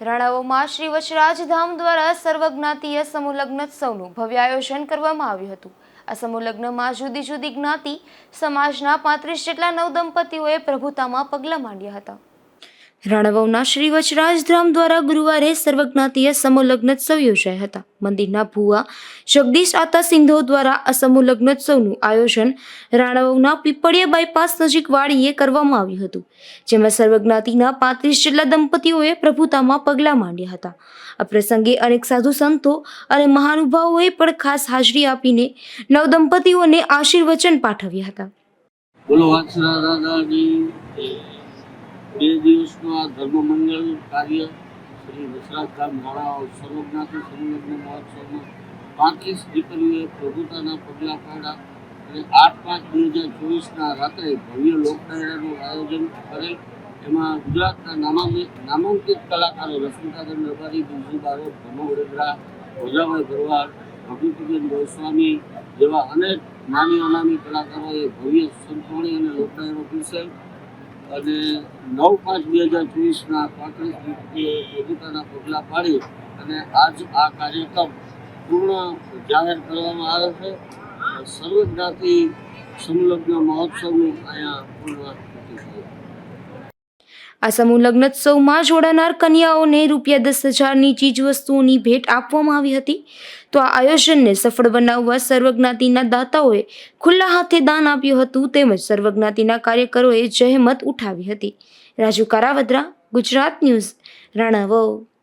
રાણાઓમાં શ્રી વચરાજધામ દ્વારા સર્વજ્ઞાતીય સમૂહ લગ્નોત્સવનું ભવ્ય આયોજન કરવામાં આવ્યું હતું. આ સમૂહ લગ્નમાં જુદી જુદી જ્ઞાતિ સમાજના પાંત્રીસ જેટલા નવદંપતિઓએ પ્રભુતામાં પગલાં માંડ્યા હતા. રાણાવાવના શ્રી વચરાજધામ દ્વારા ગુરુવારે સર્વજ્ઞાતીય સમૂહલગ્નોત્સવ યોજાયા હતા. મંદિરના ભુવા જગદીશ આતા સિંધો દ્વારા આ સમૂહ લગ્નોત્સવનું આયોજન રાણવવના પીપળિયા બાયપાસ નજીક વાડીએ કરવામાં આવ્યું હતું, જેમાં સર્વજ્ઞાતિના પાંત્રીસ જેટલા દંપતીઓએ પ્રભુતામાં પગલાં માંડ્યા હતા. આ પ્રસંગે અનેક સાધુ સંતો અને મહાનુભાવોએ પણ ખાસ હાજરી આપીને નવદંપતીઓને આશીર્વચન પાઠવ્યા હતા. બોલો બે દિવસનું આ ધર્મમંગલ કાર્ય શ્રી વસરાજધામ ધારાઓ સર્વજ્ઞાતિ સંલગ્ન મહોત્સવમાં પાંત્રીસ દીકરીઓએ પ્રભુતાના પગલાં પાડ્યા અને આઠ પાંચ બે હજાર ચોવીસના રાત્રે ભવ્ય લોકડાયરાનું આયોજન કરેલ. એમાં ગુજરાતના નામાંકિત કલાકારો રશ્મિકાબેન રબારી બીજી બારોટ ભમો વડોદરા, ભોજાભાઈ ભરવાડ ભગવતીબેન ગોસ્વામી જેવા અનેક નાની અનામી કલાકારોએ ભવ્ય સંતોણી અને લોકડાયરો પીરસેલ અને નવ પાંચ બે હજાર ચોવીસના પાંત્રીસ પોતાના પગલાં પાડી અને આજ આ કાર્યક્રમ પૂર્ણ જાહેર કરવામાં આવે છે. સર્વજ્ઞાતિ સંલગ્ન મહોત્સવનું અહીંયા પૂર્ણ આ સમૂહ લગ્નોત્સવમાં જોડાનાર કન્યાઓને રૂપિયા દસ હજારની ચીજવસ્તુઓની ભેટ આપવામાં આવી હતી. તો આ આયોજનને સફળ બનાવવા સર્વજ્ઞાતિના દાતાઓએ ખુલ્લા હાથે દાન આપ્યું હતું તેમજ સર્વજ્ઞાતિના કાર્યકરોએ જહેમત ઉઠાવી હતી. રાજુ કારાવદ્રા, ગુજરાત ન્યૂઝ, રાણાવવ.